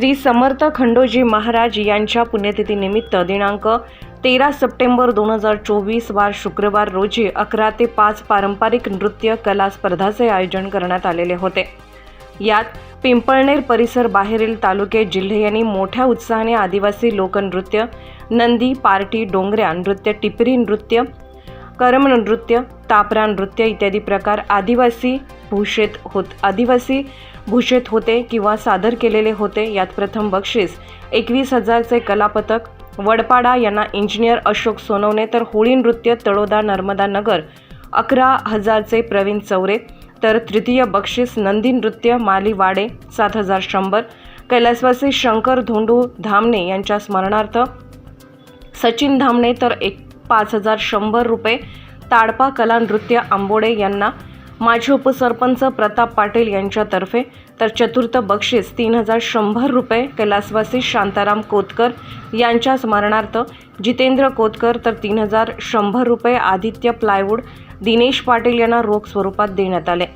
श्री समर्थ खंडोजी महाराज यांच्या पुण्यतिथीनिमित्त दिनांक तेरा सप्टेंबर दोन हजार चोवीस वार शुक्रवार रोजी अकरा ते पाच पारंपरिक नृत्य कला स्पर्धाचे आयोजन करण्यात आलेले होते. यात पिंपळनेर परिसर बाहेरील तालुके जिल्हे यांनी मोठ्या उत्साहाने आदिवासी लोकनृत्य नंदी पार्टी डोंगऱ्या नृत्य टिपरी नृत्य करम नृत्य तापरा नृत्य इत्यादी प्रकार आदिवासी भूषेत होत. आदिवासी भूषेत होते किंवा सादर केलेले होते यात प्रथम बक्षीस. एकवीस हजारचे कलापथक. वडपाडा यांना इंजिनियर अशोक सोनवणे तर होळी नृत्य तळोदा नर्मदा नगर. अकरा हजारचे प्रवीण चौरे. तर तृतीय बक्षीस नंदी नृत्य माली वाडे सात हजार शंभर. कैलासवासी शंकर धोंडू धामणे यांच्या स्मरणार्थ सचिन धामणे तर एक पाच हजार शंभर रुपये. ताडपा कला नृत्य आंबोडे यांना माजी उपसरपंच प्रताप पाटील यांच्यातर्फे तर चतुर्थ बक्षीस तीन हजार शंभर रुपये कैलासवासी शांताराम कोतकर यांच्या स्मरणार्थ जितेंद्र कोतकर तर तीन हजार शंभर रुपये आदित्य प्लायवूड दिनेश पाटील यांना रोख स्वरूपात देण्यात आले.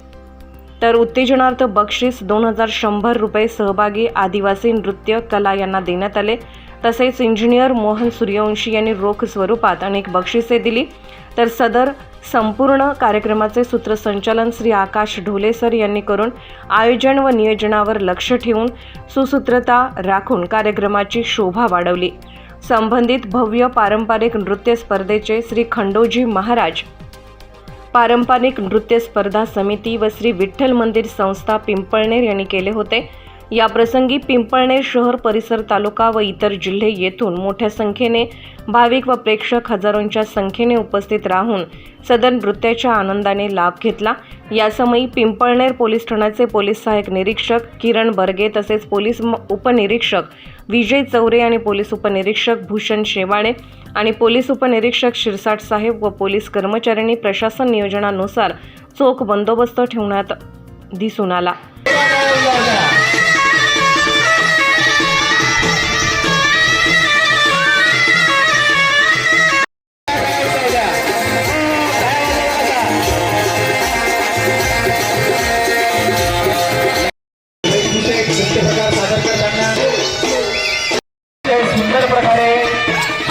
तर उत्तेजनार्थ बक्षीस दोन हजार शंभर रुपये सहभागी आदिवासी नृत्य कला यांना देण्यात आले. तसेच इंजिनियर मोहन सूर्यवंशी यांनी रोख स्वरूपात अनेक बक्षिसे दिली. तर सदर संपूर्ण कार्यक्रमाचे सूत्रसंचालन श्री आकाश ढोले सर यांनी करून आयोजन व नियोजनावर लक्ष ठेवून सुसूत्रता राखून कार्यक्रमाची शोभा वाढवली. संबंधित भव्य पारंपरिक नृत्य स्पर्धेचे श्री खंडोजी महाराज पारंपरिक नृत्य स्पर्धा समिती व श्री विठ्ठल मंदिर संस्था पिंपळनेर यांनी केले होते. या प्रसंगी पिंपळनेर शहर परिसर तालुका व इतर जिल्हे येथून मोठ्या संख्येने भाविक व प्रेक्षक हजारोंच्या संख्येने उपस्थित राहून सदर नृत्याच्या आनंदाने लाभ घेतला. यासमयी पिंपळनेर पोलीस ठाण्याचे पोलीस सहाय्यक निरीक्षक किरण बर्गे तसेच पोलीस म- उपनिरीक्षक विजय चौरे आणि पोलीस उपनिरीक्षक भूषण शेवाळे आणि पोलीस उपनिरीक्षक शिरसाट साहेब व पोलीस कर्मचाऱ्यांनी प्रशासन नियोजनानुसार चोख बंदोबस्त ठेवण्यात दिसून आला.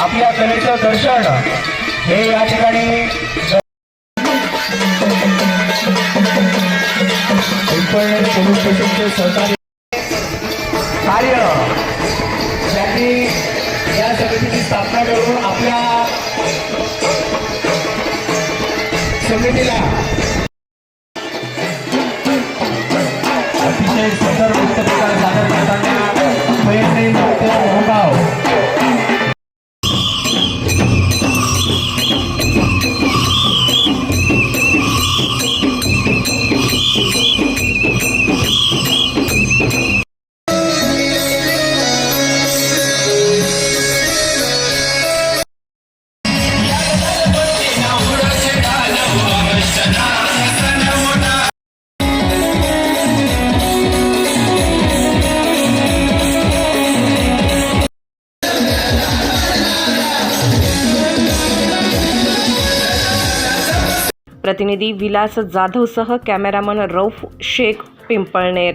आपल्या कलेचं दर्शन. हे या ठिकाणी सहकारी कार्य ज्यांनी या समितीची स्थापना करून आपल्या समितीला अतिशय सुंदर नृत्य प्रकार सादर करताना पैठणी नृत्य मोहगाव प्रतिनिधी विलास जाधवसह कॅमेरामन रौफ शेख पिंपळनेर.